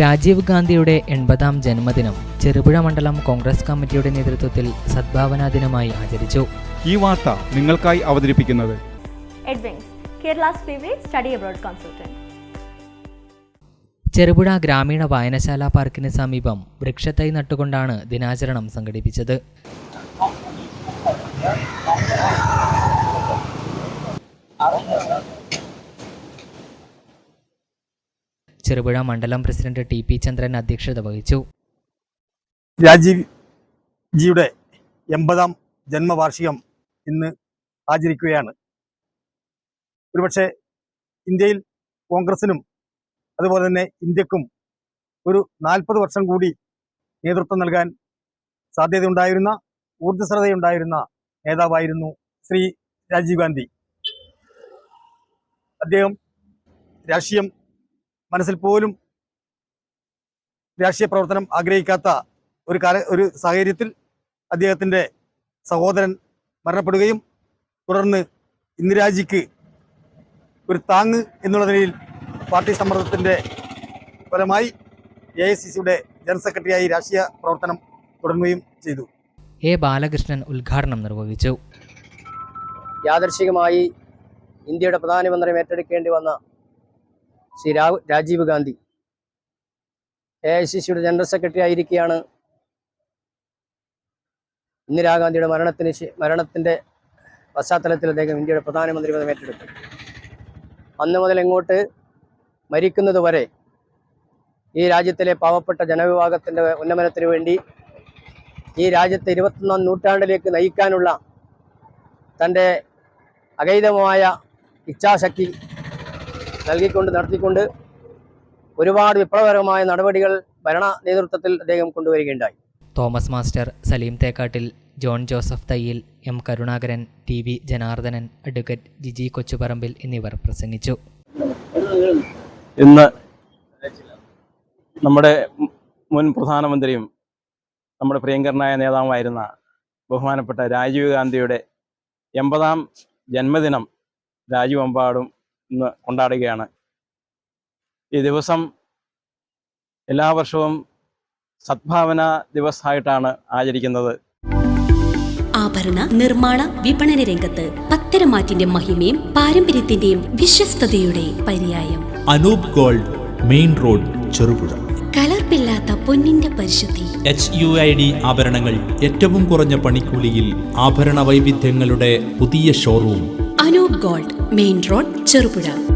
രാജീവ് ഗാന്ധിയുടെ എൺപതാം ജന്മദിനം ചെറുപുഴ മണ്ഡലം കോൺഗ്രസ് കമ്മിറ്റിയുടെ നേതൃത്വത്തിൽ സദ്ഭാവനാ ദിനമായി ആചരിച്ചു ഈ വാർത്ത നിങ്ങൾക്കായി അവതരിപ്പിക്കുന്നത് Edwings, Kerala's favorite study abroad consultant. Cherupuzha ഗ്രാമീണ വായനശാല പാർക്കിന് സമീപം വൃക്ഷത്തൈ നട്ടുകൊണ്ടാണ് ദിനാചരണം സംഘടിപ്പിച്ചത് ചെറുപുഴ മണ്ഡലം പ്രസിഡന്റ് ടി പി ചന്ദ്രൻ അധ്യക്ഷത വഹിച്ചു. രാജീവ് ജിയുടെ എൺപതാം ജന്മവാർഷികം ഇന്ന് ആചരിക്കുകയാണ്. ഒരുപക്ഷെ ഇന്ത്യയിൽ കോൺഗ്രസിനും അതുപോലെ തന്നെ ഇന്ത്യക്കും ഒരു നാൽപ്പത് വർഷം കൂടി നേതൃത്വം നൽകാൻ സാധ്യതയുണ്ടായിരുന്ന ഊർജസ്വലതയുണ്ടായിരുന്ന നേതാവായിരുന്നു ശ്രീ രാജീവ് ഗാന്ധി. അദ്ദേഹം രാഷ്ട്രീയം മനസ്സിൽ പോലും രാഷ്ട്രീയ പ്രവർത്തനം ആഗ്രഹിക്കാത്ത ഒരു കാല ഒരു സാഹചര്യത്തിൽ അദ്ദേഹത്തിന്റെ സഹോദരൻ മരണപ്പെടുകയും തുടർന്ന് ഇന്ദിരാജിക്ക് ഒരു താങ് എന്നുള്ള നിലയിൽ പാർട്ടി സമ്മർദ്ദത്തിന്റെ ഫലമായി എ ഐ സി സിയുടെ ജനറൽ സെക്രട്ടറിയായി രാഷ്ട്രീയ പ്രവർത്തനം തുടങ്ങുകയും ചെയ്തു. എ ബാലകൃഷ്ണൻ ഉദ്ഘാടനം നിർവഹിച്ചു. യാദർശികമായി ഇന്ത്യയുടെ പ്രധാനമന്ത്രി ഏറ്റെടുക്കേണ്ടി വന്ന Shri Rajiv Gandhi. A I C സിയുടെ ജനറൽ സെക്രട്ടറി ആയിരിക്കെയാണ് ഇന്ദിരാഗാന്ധിയുടെ മരണത്തിന് മരണത്തിന്റെ പശ്ചാത്തലത്തിൽ അദ്ദേഹം ഇന്ത്യയുടെ പ്രധാനമന്ത്രി പദം ഏറ്റെടുത്തു. അന്ന് മുതൽ എങ്ങോട്ട് മരിക്കുന്നത് വരെ ഈ രാജ്യത്തിലെ പാവപ്പെട്ട ജനവിഭാഗത്തിന്റെ ഉന്നമനത്തിന് വേണ്ടി ഈ രാജ്യത്തെ ഇരുപത്തൊന്നാം നൂറ്റാണ്ടിലേക്ക് നയിക്കാനുള്ള തന്റെ അഗൈതമായ ഇച്ഛാശക്തി നൽകിക്കൊണ്ട് നടത്തിക്കൊണ്ട് ഒരുപാട് വിപ്ലവകരമായ നടപടികൾ ഭരണ നേതൃത്വത്തിൽ അദ്ദേഹം കൊണ്ടുവരികയുണ്ടായി. Thomas master Saleem Thekkattil John Joseph Thayyil M Karunakaran T V Janardhanan advocate Giji Kochuparambil എന്നിവർ പ്രസംഗിച്ചു. ഇന്ന് നമ്മുടെ മുൻ പ്രധാനമന്ത്രിയും നമ്മുടെ പ്രിയങ്കരനായ നേതാവുമായിരുന്ന ബഹുമാനപ്പെട്ട രാജീവ് ഗാന്ധിയുടെ എൺപതാം ജന്മദിനം രാജ്യമെമ്പാടും ഇന്ന് കൊണ്ടാടുകയാണ്. ഈ ദിവസം എല്ലാ വർഷവും സദ്ഭാവന ദിവസമായിട്ടാണ് ആചരിക്കുന്നത്. ആഭരണ നിർമ്മാണ വിപണന രംഗത്ത് പത്തരമാറ്റിന്റെ മഹിമയും പാരമ്പര്യത്തിന്റെയും വിശ്വസ്തയുടെ പര്യായം. Anoop gold main road Cherupuzha. കലർപ്പില്ലാത്ത പൊന്നിന്റെ പരിശുദ്ധി. എച്ച് യു ഐ ഡി ആഭരണങ്ങൾ ഏറ്റവും കുറഞ്ഞ പണിക്കൂലിയിൽ ആഭരണ വൈവിധ്യങ്ങളുടെ പുതിയ showroom Anoop gold main road Cherupuzha.